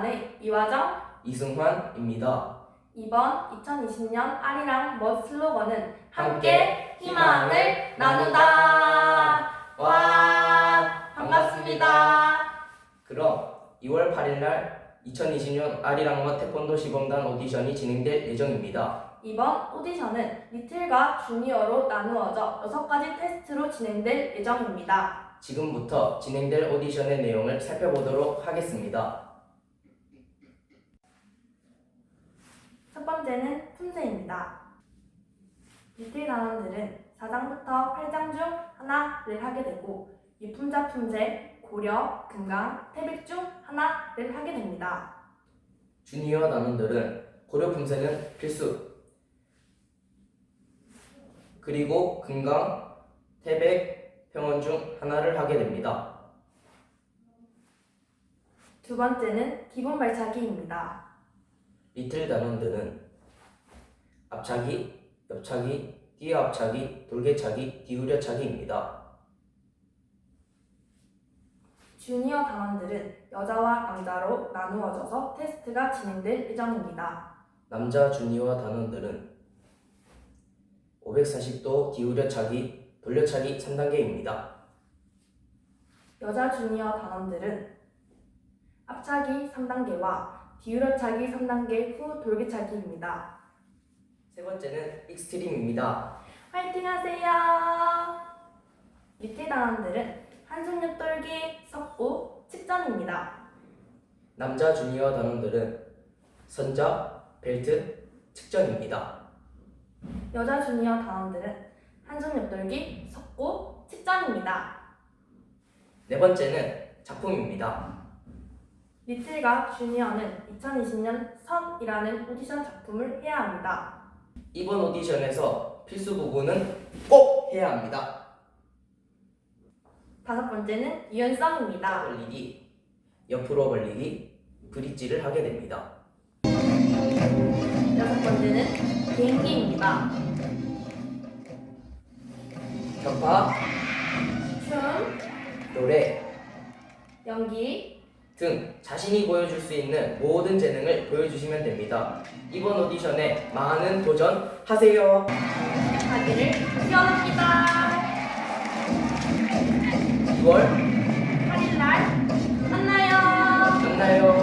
3반의 이화정 이승환입니다. 이번 2020년 아리랑 멋 슬로건은 함께 희망을 나누다. 와 반갑습니다. 그럼 2월 8일 날 2020년 아리랑마 태권도 시범단 오디션이 진행될 예정입니다. 이번 오디션은 리틀과 주니어로 나누어져 6가지 테스트로 진행될 예정입니다. 지금부터 진행될 오디션의 내용을 살펴보도록 하겠습니다. 첫 번째는 품새입니다. 리틀 단원들은 4장부터 8장 중 하나를 하게 되고 유품자 품새, 고려, 금강, 태백 중 하나를 하게 됩니다. 주니어 단원들은 고려 품새는 필수. 그리고 금강, 태백, 평원 중 하나를 하게 됩니다. 두 번째는 기본 발차기입니다. 리틀 단원들은 앞차기, 옆차기, 뛰어 앞차기, 돌개차기, 뒤우려차기입니다. 주니어 단원들은 여자와 남자로 나누어져서 테스트가 진행될 예정입니다. 남자 주니어 단원들은 540도 뒤우려차기, 돌려차기 3단계입니다. 여자 주니어 단원들은 앞차기 3단계와 뒤우려차기 3단계 후 돌개차기입니다. 세 번째는 익스트림입니다. 화이팅 하세요! 밑에 단원들은 한손 옆돌기, 석고, 측전입니다. 남자 주니어 단원들은 선자, 벨트, 측전입니다. 여자 주니어 단원들은 한손 옆돌기, 석고, 측전입니다. 네 번째는 작품입니다. 리틀과 주니어는 2020년 선이라는 오디션 작품을 해야 합니다. 이번 오디션에서 필수 부분은 꼭 해야 합니다. 다섯 번째는 유연성입니다. 벌리기, 옆으로 벌리기, 브릿지를 하게 됩니다. 여섯 번째는 개인기입니다. 격파, 춤, 노래 연기, 등 자신이 보여줄 수 있는 모든 재능을 보여주시면 됩니다. 이번 오디션에 많은 도전하세요. 하기를 기원합니다. 2월 8일날 만나요. 만나요.